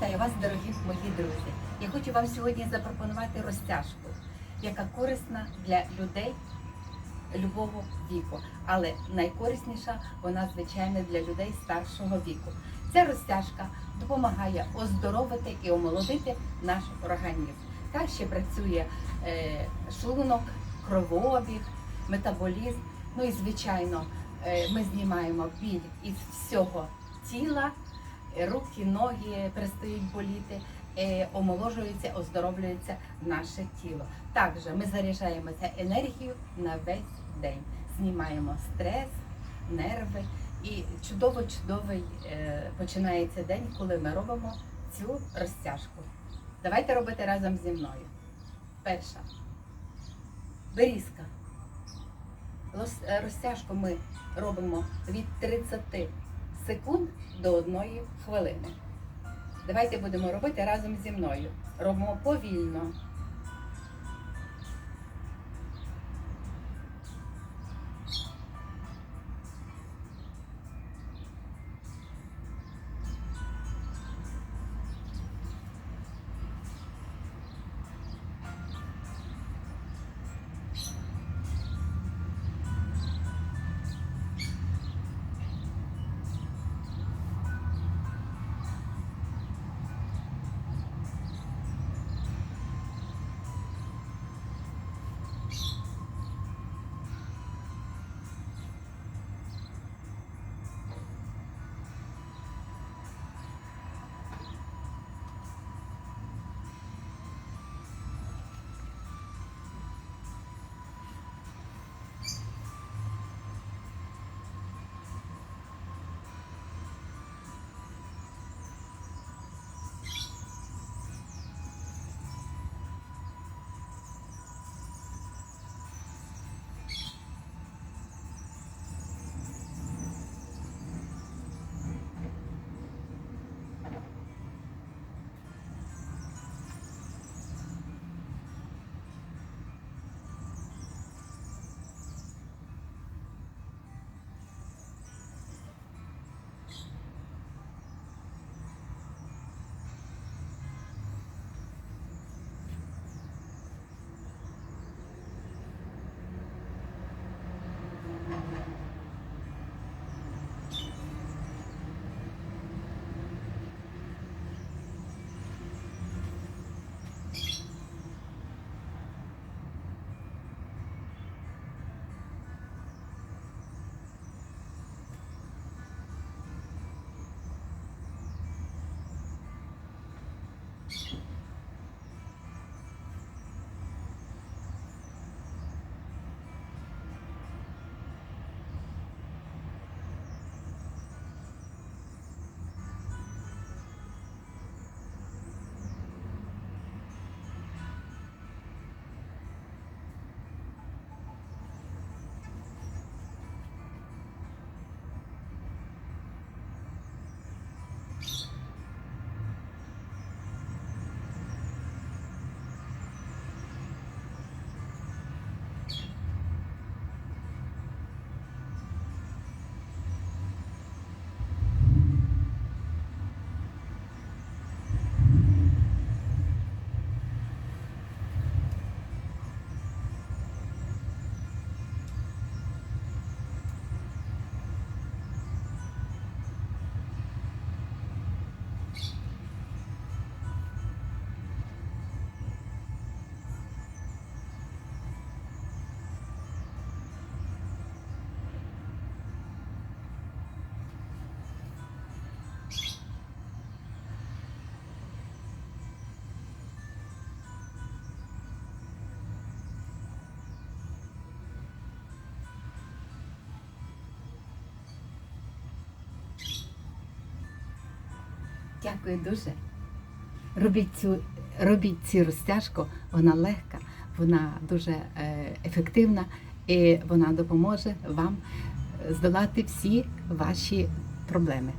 Вітаю вас, дорогі мої друзі. Я хочу вам сьогодні запропонувати розтяжку, яка корисна для людей любого віку, але найкорисніша вона, звичайно, для людей старшого віку. Ця розтяжка допомагає оздоровити і омолодити наш організм. Краще працює е, шлунок, кровообіг, метаболізм. Ну і звичайно, е, ми знімаємо біль із всього тіла, руки, ноги перестають боліти, е, омоложується, оздоровлюється наше тіло. Також ми заряджаємося енергією на весь день, знімаємо стрес, нерви. І чудово-чудовий е, починається день, коли ми робимо цю розтяжку. Давайте робити разом зі мною. Перша. Берізка. Е, Розтяжку ми робимо від 30 секунд до 1 хвилини. Давайте будемо робити разом зі мною. Робимо повільно. Дякую дуже. Робіть цю, робіть цю розтяжку, вона легка, вона дуже е, ефективна і вона допоможе вам здолати всі ваші проблеми.